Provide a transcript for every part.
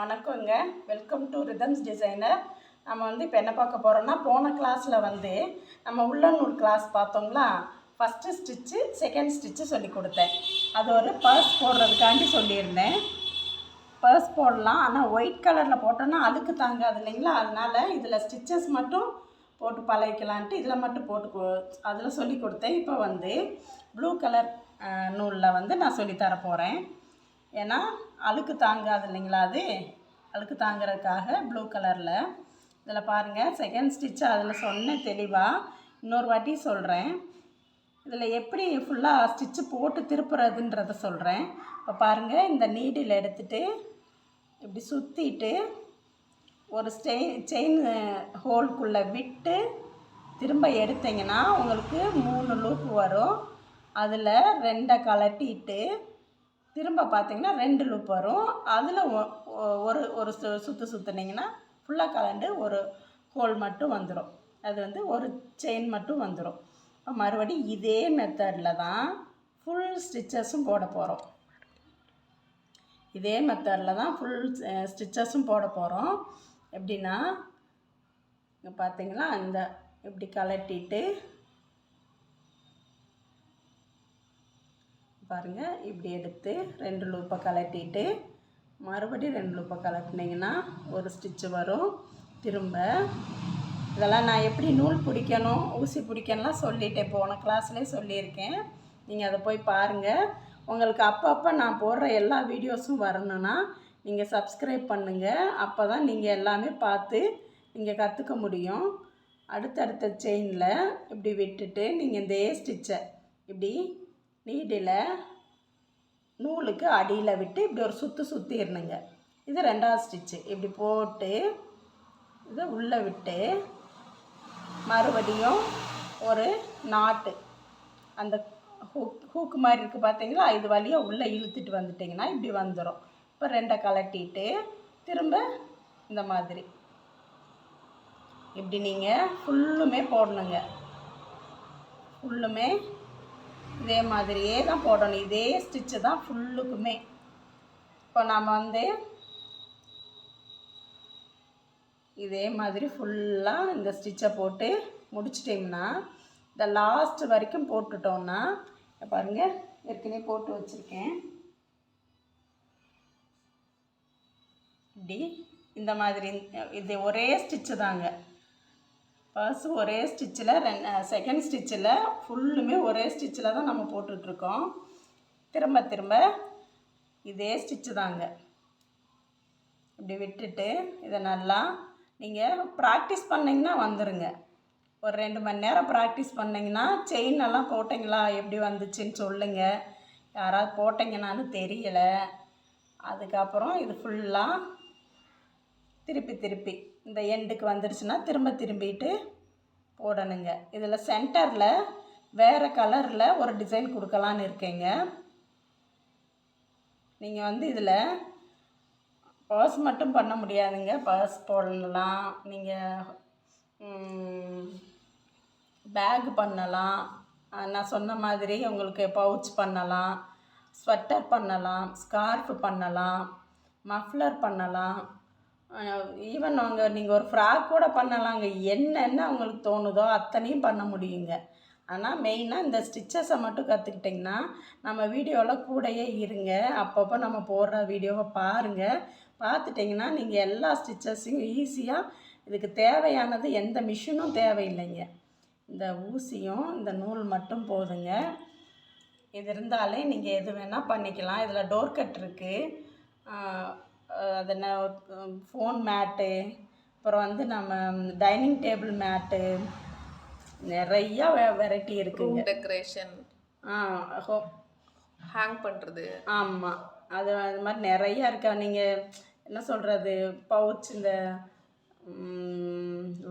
வணக்கங்க. Welcome to rhythms designer நம்ம வந்து இப்போ என்ன பார்க்க போகிறோம்னா போன கிளாஸில் வந்து நம்ம உள்ளநூல் கிளாஸ் பார்த்தோங்களா ஃபஸ்ட்டு ஸ்டிச்சு செகண்ட் ஸ்டிச்சு சொல்லி கொடுத்தேன். அது ஒரு பர்ஸ் போடுறதுக்காண்டி சொல்லியிருந்தேன். பர்ஸ் போடலாம். ஆனால் ஒயிட் கலரில் போட்டோன்னா அழுக்கு தாங்காது இல்லைங்களா? அதனால் இதில் ஸ்டிச்சஸ் மட்டும் போட்டு பழகிக்கலான்ட்டு இதில் மட்டும் போட்டு அதில் சொல்லி கொடுத்தேன். இப்போ வந்து ப்ளூ கலர் நூலில் வந்து நான் சொல்லி தர போகிறேன் ஏன்னா அழுக்கு தாங்காது இல்லைங்களா அது? அழுக்கு தாங்கிறதுக்காக ப்ளூ கலரில். இதில் பாருங்கள் செகண்ட் ஸ்டிச் அதில் சொன்னேன் தெளிவாக இன்னொரு வாட்டி சொல்கிறேன் இதில் எப்படி ஃபுல்லாக ஸ்டிச்சு போட்டு திருப்புறதுன்றத சொல்கிறேன் இப்போ பாருங்கள் இந்த நீடில் எடுத்துட்டு இப்படி சுற்றிட்டு ஒரு ஸ்டெயின் செயின் ஹோல்குள்ளே விட்டு திரும்ப எடுத்தீங்கன்னா உங்களுக்கு மூணு லூப் வரும். அதில் ரெண்டை கலட்டிட்டு திரும்ப பார்த்தீங்கன்னா ரெண்டு லூப் வரும். அதில் ஒரு ஒரு சு சுற்று சுற்றுனீங்கன்னா ஃபுல்லாக கலண்டு ஒரு ஹோல் மட்டும் வந்துடும் அது வந்து ஒரு செயின் மட்டும் வந்துடும் இப்போ மறுபடி இதே மெத்தடில் தான் ஃபுல் ஸ்டிச்சஸும் போட போகிறோம் இதே மெத்தடில் தான் ஃபுல் ஸ்டிச்சஸும் போட போகிறோம் எப்படின்னா இங்கே பார்த்தீங்களா அந்த இப்படி கலட்டிட்டு பாருங்கள் இப்படி எடுத்து ரெண்டு லூப்பை கலட்டிட்டு மறுபடியும் ரெண்டு லூப்பை கலட்டினீங்கன்னா ஒரு ஸ்டிச்சு வரும். திரும்ப இதெல்லாம் நான் எப்படி நூல் பிடிக்கணும் ஊசி பிடிக்கணும்லாம் சொல்லிட்டேன் போன கிளாஸ்லேயே சொல்லியிருக்கேன். நீங்கள் அதை போய் பாருங்கள் உங்களுக்கு அப்பப்போ நான் போடுற எல்லா வீடியோஸும் வரணும்னா நீங்கள் சப்ஸ்கிரைப் பண்ணுங்கள் அப்போ தான் நீங்கள் எல்லாமே பார்த்து நீங்கள் கற்றுக்க முடியும். அடுத்தடுத்த செயினில் இப்படி விட்டுட்டு நீங்கள் இந்த ஏ ஸ்டிச்சை இப்படி நீடில் நூலுக்கு அடியில் விட்டு இப்படி ஒரு சுற்று சுற்றிடணுங்க இது ரெண்டாவது ஸ்டிச்சு இப்படி போட்டு இதை உள்ளே விட்டு மறுபடியும் ஒரு நாட்டு அந்த ஹூக் ஹூக்கு மாதிரி இருக்குது பார்த்தீங்களா? இது வழியாக உள்ளே இழுத்துட்டு வந்துட்டிங்கன்னா இப்படி வந்துடும் இப்போ ரெண்டை கலட்டிட்டு திரும்ப இந்த மாதிரி. இப்படி நீங்கள் ஃபுல்லுமே போடணுங்க. ஃபுல்லுமே இதே மாதிரியே தான் போடணும். இதே ஸ்டிச்சு தான் ஃபுல்லுக்குமே இப்போ நாம் வந்து இதே மாதிரி ஃபுல்லாக இந்த ஸ்டிச்சை போட்டு முடிச்சிட்டிங்கன்னா இந்த லாஸ்ட் வரைக்கும் போட்டுட்டோம்னா பாருங்கள் ஏற்கனவே போட்டு வச்சுருக்கேன். இப்படி இந்த மாதிரி இது ஒரே ஸ்டிச்சு தாங்க. பர்ஸு ஒரே ஸ்டிச்சில் ரெண்டு செகண்ட் ஸ்டிச்சில் ஃபுல்லுமே ஒரே ஸ்டிச்சில் தான் நம்ம போட்டுட்ருக்கோம். திரும்ப திரும்ப இதே ஸ்டிச்சு தாங்க. இப்படி விட்டுட்டு இதை நல்லா நீங்கள் ப்ராக்டிஸ் பண்ணிங்கன்னா வந்துடுங்க ஒரு ரெண்டு மணி நேரம் ப்ராக்டிஸ் பண்ணிங்கன்னா செயின் எல்லாம் போட்டிங்களா? எப்படி வந்துச்சுன்னு சொல்லுங்கள் யாராவது போட்டிங்கன்னான்னு தெரியலை. அதுக்கப்புறம் இது ஃபுல்லாக திருப்பி திருப்பி இந்த எண்டுக்கு வந்துருச்சுன்னா திரும்ப திரும்பிட்டு போடணுங்க. இதில் சென்டரில் வேறு கலரில் ஒரு டிசைன் கொடுக்கலான்னு இருக்கேங்க. நீங்கள் வந்து இதில் பர்ஸ் மட்டும் பண்ண முடியாதுங்க. பர்ஸ் போடலாம். நீங்கள் பேக் பண்ணலாம். நான் சொன்ன மாதிரி உங்களுக்கு பவுச் பண்ணலாம். ஸ்வெட்டர் பண்ணலாம். ஸ்கார்ஃப் பண்ணலாம். மஃப்ளர் பண்ணலாம். ஈவன் அவங்க நீங்கள் ஒரு ஃப்ராக் கூட பண்ணலாங்க. என்னென்ன அவங்களுக்கு தோணுதோ அத்தனையும் பண்ண முடியுங்க. ஆனால் மெயினாக இந்த ஸ்டிச்சஸை மட்டும் கற்றுக்கிட்டிங்கன்னா நம்ம வீடியோவில் கூடயே இருங்க. அப்பப்போ நம்ம போடுற வீடியோவை பாருங்கள் பார்த்துட்டிங்கன்னா நீங்கள் எல்லா ஸ்டிச்சஸையும் ஈஸியாக இதுக்கு தேவையானது எந்த மிஷினும் தேவையில்லைங்க. இந்த ஊசியும் இந்த நூல் மட்டும் போதுங்க. இது இருந்தாலே நீங்கள் எது வேணால் பண்ணிக்கலாம். இதில் டோர் கட் இருக்குது அது என்ன ஃபோன் மேட்டு அப்புறம் வந்து நம்ம டைனிங் டேபிள் மேட்டு நிறையா வெ வெரைட்டி இருக்குங்க. டெக்கரேஷன் ஆ ஹோ ஹேங் பண்ணுறது ஆமாம் அது அது மாதிரி நிறையா இருக்கா. நீங்கள் என்ன சொல்கிறது பவுச் இந்த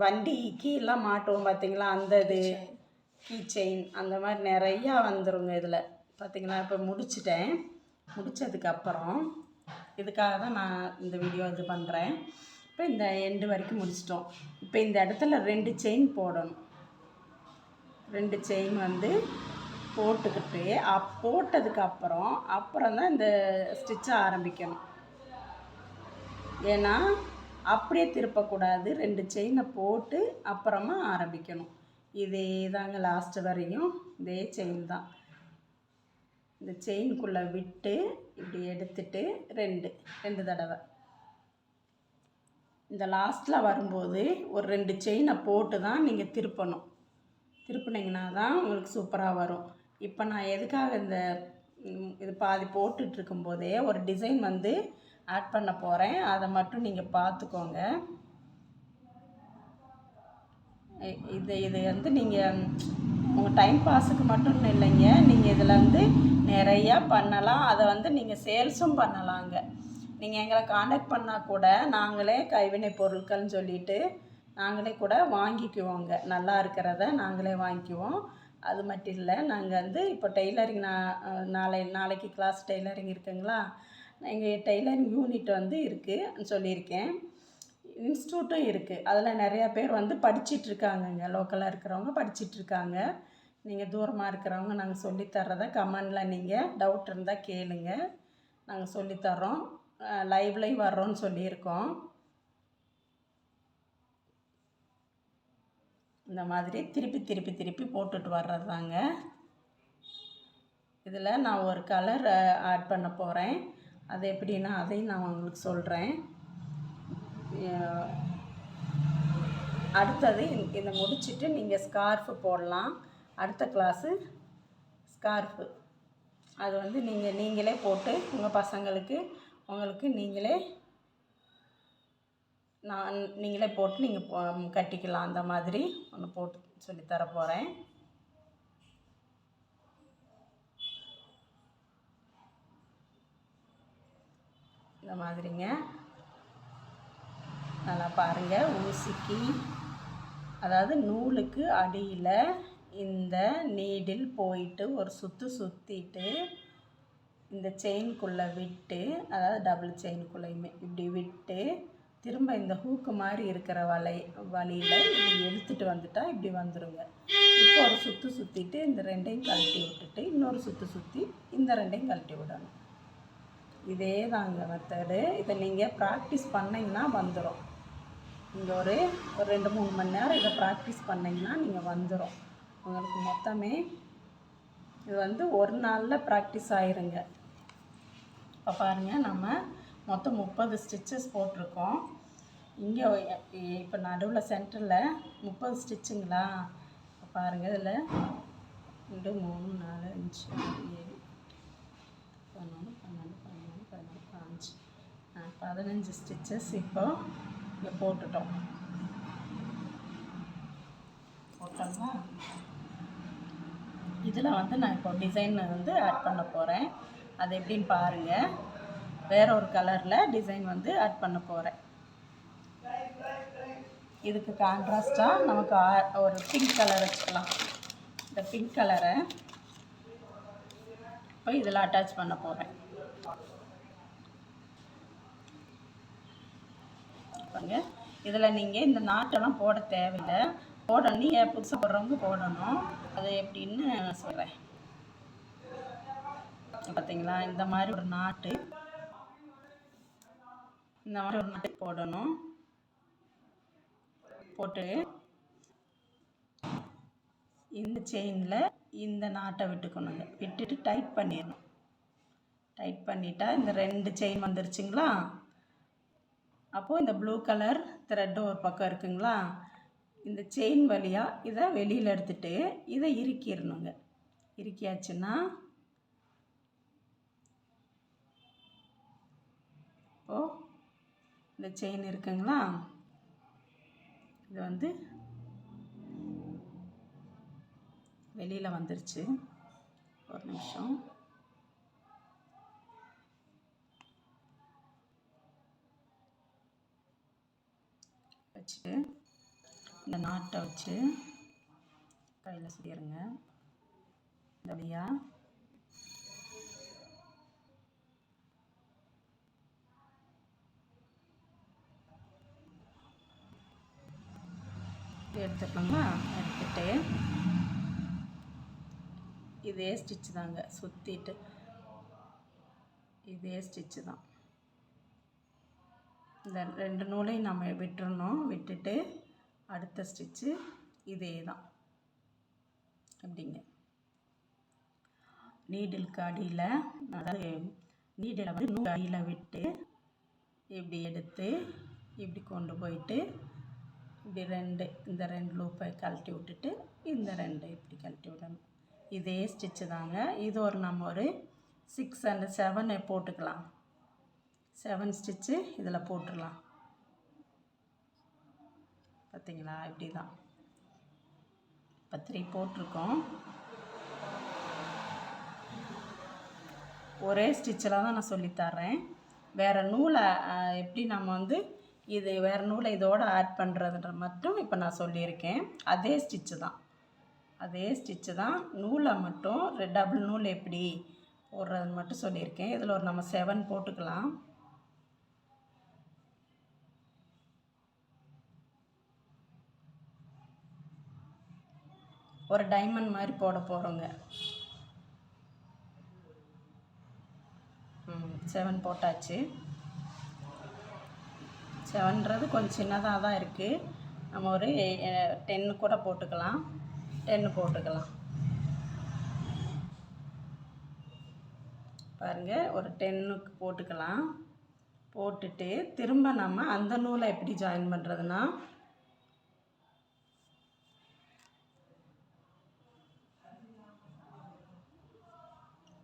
வண்டி கீலாம் மாட்டுவோம் பார்த்தீங்களா அந்த இது கீ செயின் அந்த மாதிரி நிறையா வந்துருங்க இதில். பார்த்தீங்களா இப்போ முடிச்சிட்டேன். முடித்ததுக்கப்புறம் இதுக்காக தான் நான் இந்த வீடியோ இது பண்ணுறேன் இப்போ இந்த எண்டு வரைக்கும் முடிச்சிட்டோம். இப்போ இந்த இடத்துல ரெண்டு செயின் போடணும். ரெண்டு செயின் வந்து போட்டுக்கிட்டு அப் போட்டதுக்கு அப்புறம் அப்புறம் தான் இந்த ஸ்டிச்சை ஆரம்பிக்கணும். ஏன்னா அப்படியே திருப்பக்கூடாது. ரெண்டு செயினை போட்டு அப்புறமா ஆரம்பிக்கணும். இதே தாங்க லாஸ்ட் வரையும். இதே செயின் தான். இந்த செயினுக்குள்ளே விட்டு இப்படி எடுத்துட்டு ரெண்டு ரெண்டு தடவை. இந்த லாஸ்ட்டில் வரும்போது ஒரு ரெண்டு செயினை போட்டு தான் நீங்கள் திருப்பணும். திருப்பினீங்கன்னா தான் உங்களுக்கு சூப்பராக வரும். இப்போ நான் எதுக்காக இந்த இது பாதி போட்டுட்டு இருக்கும்போதே ஒரு டிசைன் வந்து ஆட் பண்ண போகிறேன் அதை மட்டும் நீங்கள் பார்த்துக்கோங்க இது இது வந்து நீங்கள் உங்கள் டைம் பாஸுக்கு மட்டும் இல்லைங்க. நீங்கள் இதில் வந்து நிறையா பண்ணலாம். அதை வந்து நீங்கள் சேல்ஸும் பண்ணலாங்க. நீங்கள் எங்களை காண்டாக்ட் பண்ணால் கூட நாங்களே கைவினை பொருட்கள்னு சொல்லிட்டு நாங்களே கூட வாங்கிக்குவோங்க. நல்லா இருக்கிறத நாங்களே வாங்கிக்குவோம். அது மட்டும் இல்லை நாங்கள் வந்து இப்போ டெய்லரிங் நான் நாளை நாளைக்கு கிளாஸ் டெய்லரிங் இருக்குங்களா? எங்கள் டெய்லரிங் யூனிட் வந்து இருக்குது சொல்லியிருக்கேன். இன்ஸ்டியூட்டும் இருக்குது அதில் நிறையா பேர் வந்து படிச்சிட்டு இருக்காங்கங்க. லோக்கலாக இருக்கிறவங்க படிச்சிட்டு இருக்காங்க. நீங்கள் தூரமாக இருக்கிறவங்க நாங்கள் சொல்லித்தர்றதை கமெண்டில் நீங்கள் டவுட் இருந்தால் கேளுங்க. நாங்கள் சொல்லித்தரோம் லைவ்லையும் வர்றோன்னு சொல்லியிருக்கோம். இந்த மாதிரி திருப்பி திருப்பி திருப்பி போட்டுட்டு வர்றது தாங்க இதில் நான் ஒரு கலர் ஆட் பண்ண போகிறேன் அது எப்படின்னா அதையும் நான் உங்களுக்கு சொல்கிறேன் அடுத்தது இந்த- இதை முடிச்சுட்டு நீங்கள் ஸ்கார்ஃபு போடலாம். அடுத்த கிளாஸு ஸ்கார்ஃபு அது வந்து நீங்கள் நீங்களே போட்டு உங்கள் பசங்களுக்கு உங்களுக்கு நீங்களே நான் நீங்களே போட்டு நீங்கள் கட்டிக்கலாம். அந்த மாதிரி ஒன்று போட்டு சொல்லித் தர போகிறேன் இந்த மாதிரிங்க. நல்லா பாருங்கள் ஊசிக்கு அதாவது நூலுக்கு அடியில் இந்த நீடில் போயிட்டு ஒரு சுற்று சுற்றிட்டு இந்த செயின்குள்ளே விட்டு அதாவது டபுள் செயின்குள்ளேயுமே இப்படி விட்டு திரும்ப இந்த ஹூக்கு மாதிரி இருக்கிற வலை வழியில் இப்படி எடுத்துகிட்டு வந்துட்டால் இப்படி வந்துருங்க. இப்போ ஒரு சுற்று சுற்றிட்டு இந்த ரெண்டையும் கழட்டி விட்டுட்டு இன்னொரு சுற்று சுற்றி இந்த ரெண்டையும் கழட்டி விடணும். இதே தாங்க மெத்தடு இதை நீங்கள் ப்ராக்டிஸ் பண்ணிங்கன்னா வந்துடும் நீங்கள் ஒரு ஒரு ரெண்டு மூணு மணி நேரம் இதை ப்ராக்டிஸ் பண்ணிங்கன்னா நீங்கள் வந்துடும் உங்களுக்கு மொத்தமே இது வந்து ஒரு நாளில் ப்ராக்டிஸ் ஆயிருங்க. இப்போ பாருங்கள் நம்ம மொத்தம் முப்பது ஸ்டிச்சஸ் போட்டிருக்கோம். இங்கே இப்போ நடுவில் சென்டரில் முப்பது ஸ்டிச்சுங்களா இப்போ பாருங்கள் இதில் ரெண்டு மூணு நாலு அஞ்சு ஏழு பதினொன்று பன்னெண்டு பதினொன்று பதினொன்று பதினஞ்சு. பதினஞ்சு ஸ்டிச்சஸ் இப்போ இங்கே போட்டுட்டோம். போட்டோம்னா இதில் வந்து நான் இப்போ டிசைன் வந்து ஆட் பண்ண போகிறேன் அது எப்படின்னு பாருங்கள் வேற ஒரு கலரில் டிசைன் வந்து ஆட் பண்ண போகிறேன் இதுக்கு கான்ட்ராஸ்டாக நமக்கு ஆ- ஒரு பிங்க் கலர் வச்சுக்கலாம். இந்த பிங்க் கலரை இப்போ இதில் அட்டாச் பண்ண போகிறேன் பாருங்க. இதில் நீங்கள் இந்த நாட்டெல்லாம் போட தேவையில்லை. போடணும். நீங்கள் புதுசாக போடுறவங்க போடணும். அது எப்படின்னு சொல்கிறேன் பார்த்தீங்களா இந்த மாதிரி ஒரு நாட்டு இந்த மாதிரி ஒரு நாட்டு போடணும். போட்டு இந்த செயினில் இந்த நாட்டை விட்டுக்கணுங்க. விட்டுட்டு டைட் பண்ணிடணும். டைட் பண்ணிட்டா இந்த ரெண்டு செயின் வந்துருச்சுங்களா? அப்போது இந்த ப்ளூ கலர் த்ரெட்டு ஒரு பக்கம் இருக்குங்களா? இந்த செயின் வழியாக இதை வெளியில் எடுத்துகிட்டு இதை இறுக்கிடணுங்க. இறுக்கியாச்சுன்னா இப்போது இந்த செயின் இருக்குங்களா? இது வந்து வெளியில் வந்துருச்சு. ஒரு நிமிஷம். வச்சுட்டு இந்த நாட்டை வச்சு கையில் சுடிருங்க இந்த வழியாக எடுத்துக்கலாமா? எடுத்துட்டு. இதே ஸ்டிச்சு தாங்க. சுற்றிட்டு இதே ஸ்டிச்சு தான். இந்த ரெண்டு நூலையும் நம்ம விட்டுறணும் விட்டுட்டு அடுத்த ஸ்டிச்சு இதே தான் அப்படிங்க நீடிலுக்கு அடியில் அதாவது நீடில் வந்து நூல் அடியில் விட்டு இப்படி எடுத்து இப்படி கொண்டு போயிட்டு இப்படி ரெண்டு இந்த ரெண்டு லூப்பை கழட்டி விட்டுட்டு இந்த ரெண்டு இப்படி கழட்டி விடணும். இதே ஸ்டிச்சு தாங்க. இது ஒரு நம்ம ஒரு சிக்ஸ் அண்ட் செவனை போட்டுக்கலாம். செவன் ஸ்டிச்சு இதில் போட்டுடலாம். பார்த்தீங்களா? இப்படி தான் இப்போ த்ரீ போட்டிருக்கோம். ஒரே ஸ்டிச்சில் தான் நான் சொல்லித்தரேன் வேறு நூலை எப்படி நம்ம வந்து இது வேறு நூலை இதோடு ஆட் பண்ணுறதுன்ற மட்டும் இப்போ நான் சொல்லியிருக்கேன். அதே ஸ்டிச்சு தான். அதே ஸ்டிச்சு தான். நூலை மட்டும் டபுள் நூல் எப்படி போடுறதுன்னு மட்டும் சொல்லியிருக்கேன். இதில் ஒரு நம்ம செவன் போட்டுக்கலாம். ஒரு டைமண்ட் மாதிரி போட போகிறோங்க ம் செவன் போட்டாச்சு. செவன்றது கொஞ்சம் சின்னதாக தான் இருக்குது நம்ம ஒரு டென்னு கூட போட்டுக்கலாம். டென்னு போட்டுக்கலாம். பாருங்கள் ஒரு டென்னுக்கு போட்டுக்கலாம். போட்டுட்டு திரும்ப நம்ம அந்த நூலை எப்படி ஜாயின் பண்ணுறதுன்னா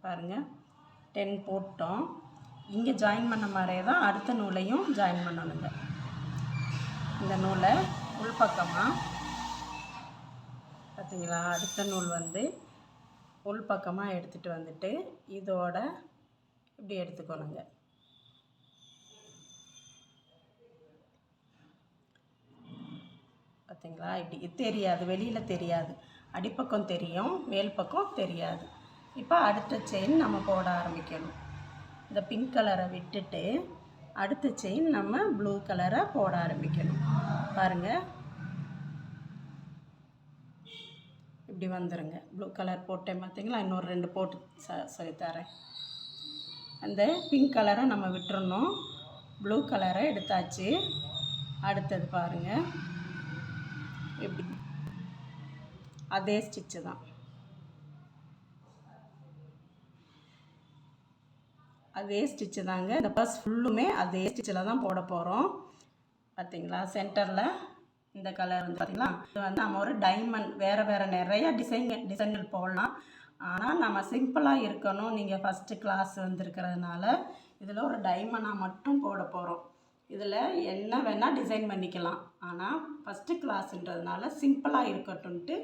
பாருங்கள் டென் போட்டோம். இங்கே ஜாயின் பண்ண மாதிரியே தான் அடுத்த நூலையும் ஜாயின் பண்ணணுங்க. இந்த நூலை உள்பக்கமாக பார்த்தீங்களா அடுத்த நூல் வந்து உள்பக்கமாக எடுத்துகிட்டு வந்துட்டு இதோட இப்படி எடுத்துக்கணுங்க. பார்த்தீங்களா இப்படி தெரியாது. வெளியில் தெரியாது. அடிப்பக்கம் தெரியும். மேல் பக்கம் தெரியாது. இப்போ அடுத்த செயின் நம்ம போட ஆரம்பிக்கணும். இந்த பிங்க் கலரை விட்டுட்டு அடுத்த செயின் நம்ம ப்ளூ கலரை போட ஆரம்பிக்கணும். பாருங்கள் இப்படி வந்துடுங்க ப்ளூ கலர் போட்டேன் பார்த்தீங்களா இன்னொரு ரெண்டு போட்டு ச சொல்லித்தரேன். அந்த பிங்க் கலரை நம்ம விட்டுறணும். ப்ளூ கலரை எடுத்தாச்சு. அடுத்தது பாருங்கள் இப்படி. அதே ஸ்டிச்சு தான். அதே ஸ்டிச்சு தாங்க. இந்த பஸ் ஃபுல்லுமே அதே ஸ்டிச்சில் தான் போட போகிறோம் பார்த்தீங்களா சென்டரில் இந்த கலர் வந்து பார்த்தீங்களா இது வந்து நம்ம ஒரு டைமண்ட் வேறு வேறு நிறைய டிசைன் டிசைன்கள் போடலாம். ஆனால் நம்ம சிம்பிளாக இருக்கணும். நீங்கள் ஃபஸ்ட்டு கிளாஸ் வந்துருக்கிறதுனால இதில் ஒரு டைமண்டாக மட்டும் போட போகிறோம் இதில் என்ன வேணால் டிசைன் பண்ணிக்கலாம். ஆனால் ஃபஸ்ட்டு கிளாஸ்ன்றதுனால சிம்பிளாக இருக்கட்டும்ன்ட்டு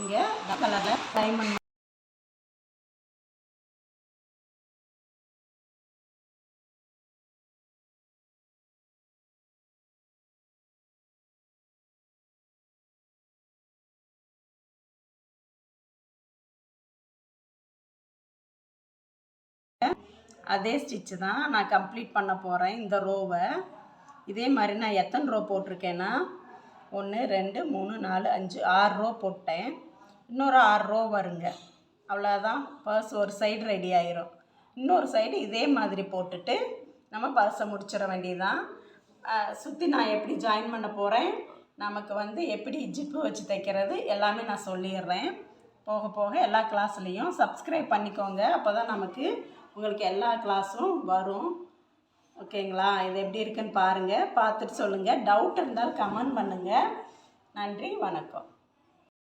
இங்கே கலரில் டைமண்ட் அதே ஸ்டிச்சு தான் நான் கம்ப்ளீட் பண்ண போகிறேன் இந்த ரோவை இதே மாதிரி நான் எத்தனை ரோ போட்டிருக்கேன்னா ஒன்று ரெண்டு மூணு நாலு அஞ்சு ஆறு ரோ போட்டேன். இன்னொரு ஆறு ரோ வருங்க. அவ்வளோதான் பர்ஸ் ஒரு சைடு ரெடி ஆயிரும். இன்னொரு சைடு இதே மாதிரி போட்டுட்டு நம்ம பர்ஸை முடிச்சிட வேண்டியதுதான். சுற்றி நான் எப்படி ஜாயின் பண்ண போகிறேன் நமக்கு வந்து எப்படி ஜிப்பு வச்சு தைக்கிறது? எல்லாமே நான் சொல்லிடுறேன். போக போக எல்லா கிளாஸ்லேயும் சப்ஸ்கிரைப் பண்ணிக்கோங்க. அப்போ தான் நமக்கு உங்களுக்கு எல்லா கிளாஸும் வரும். ஓகேங்களா இது எப்படி இருக்குன்னு பாருங்கள் பார்த்துட்டு சொல்லுங்கள் டவுட் இருந்தால் கமெண்ட் பண்ணுங்கள் நன்றி வணக்கம்.